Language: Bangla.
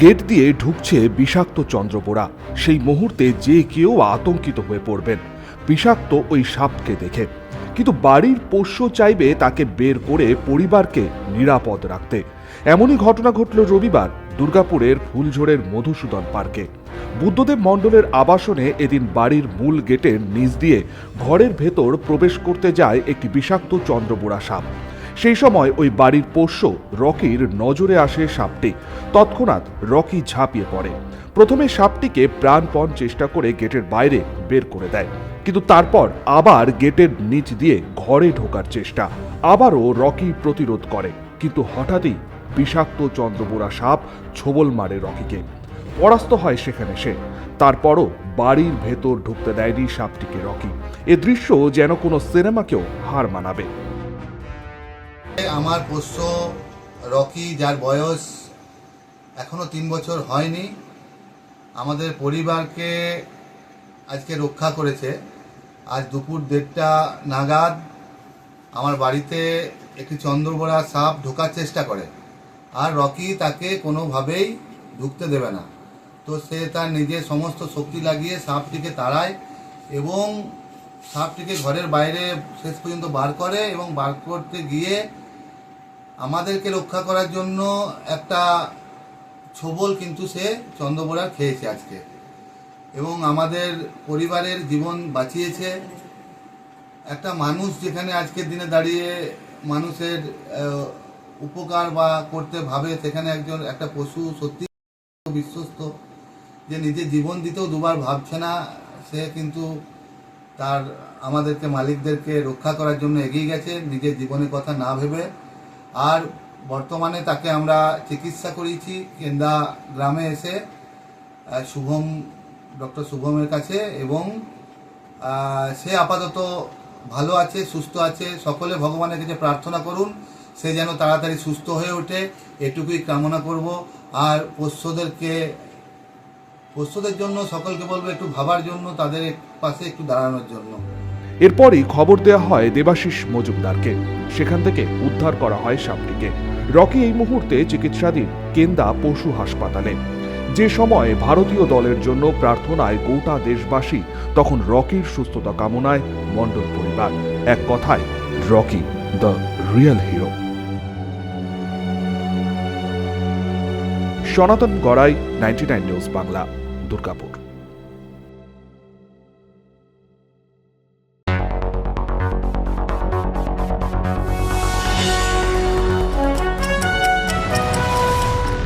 গেট দিয়ে ঢুকছে বিষাক্ত চন্দ্রবোড়া সেই মুহূর্তে যে কেউ আতঙ্কিত হয়ে পড়বেন। বিষাক্ত ওই সাপকে দেখে। কিন্তু বাড়ির পোষ্য চাইবে তাকে বের করে পরিবারকে নিরাপদ রাখতে। এমনই ঘটনা ঘটল রবিবার দুর্গাপুরের ফুলঝোড়ের মধুসূদন পার্কে। বুদ্ধদেব মণ্ডলের আবাসনে এদিন বাড়ির মূল গেটের নিচ দিয়ে ঘরের ভেতর প্রবেশ করতে যায় একটি বিষাক্ত চন্দ্রবোড়া সাপ। সেই সময় ওই বাড়ির পোষ্য রকির নজরে আসে সাপটি। তৎক্ষণাৎ রকি ঝাঁপিয়ে পড়ে। প্রথমে সাপটিকে প্রাণপণ চেষ্টা করে গেটের বাইরে বের করে দেয়। কিন্তু তারপর আবার গেটের নিচ দিয়ে ঘরে ঢোকার চেষ্টা। আবারও রকি প্রতিরোধ করে। কিন্তু হঠাৎই বিষাক্ত চন্দ্রবোড়া সাপ ছোবল মারে রকিকে। পরাস্ত হয় সেখানে সে। তারপরও বাড়ির ভেতর ঢুকতে দেয়নি সাপটিকে রকি। এ দৃশ্য যেন কোনো সিনেমাকেও হার মানাবে। আমার পোষ্য রকি, যার বয়স এখনও তিন বছর হয়নি, আমাদের পরিবারকে আজকে রক্ষা করেছে। আজ দুপুর দেড়টা নাগাদ আমার বাড়িতে একটি চন্দ্রবোড়া সাপ ঢোকার চেষ্টা করে, আর রকি তাকে কোনোভাবেই ঢুকতে দেবে না। তো সে তার নিজের সমস্ত শক্তি লাগিয়ে সাপটিকে তাড়ায় এবং সাপটিকে ঘরের বাইরে শেষ পর্যন্ত বার করে এবং বার করতে গিয়ে আমাদেরকে রক্ষা করার জন্য একটা ছোবল কিন্তু সে চন্দ্রবোড়ার খেয়েছে আজকে। এবং আমাদের পরিবারের জীবন বাঁচিয়েছে। একটা মানুষ যেখানে আজকের দিনে দাঁড়িয়ে মানুষের উপকার বা করতে ভাবে, সেখানে একজন, একটা পশু সত্যি বিশ্বস্ত, যে নিজের জীবন দিতেও দুবার ভাবছে না, সে কিন্তু তার, আমাদেরকে মালিকদেরকে রক্ষা করার জন্য এগিয়ে গেছে। নিজের জীবনের কথা না ভেবে আর বর্তমানে তাকে আমরা চিকিৎসা করিয়েছি কেন্দা গ্রামে এসে শুভম, ডক্টর শুভমের কাছে এবং সে আপাতত ভালো আছে, সুস্থ আছে। সকলে ভগবানের কাছে প্রার্থনা করুন, সে যেন তাড়াতাড়ি সুস্থ হয়ে ওঠে, এটুকুই কামনা করব। আর পোষ্যদেরকে, পোষ্যদের জন্য সকলকে বলব একটু ভাবার জন্য, তাদের পাশে একটু দাঁড়ানোর জন্য। এরপরই খবর দেওয়া হয় দেবাশিস মজুমদারকে। সেখান থেকে উদ্ধার করা হয় সাপটিকে। রকি এই মুহূর্তে চিকিৎসাধীন কেন্দা পশু হাসপাতালে। যে সময় ভারতীয় দলের জন্য প্রার্থনায় গোটা দেশবাসী, তখন রকির সুস্থতা কামনায় মণ্ডল পরিবার। এক কথায়, Rocky the real hero. Sanatan Garai, ninety news Bangla, Durgapur.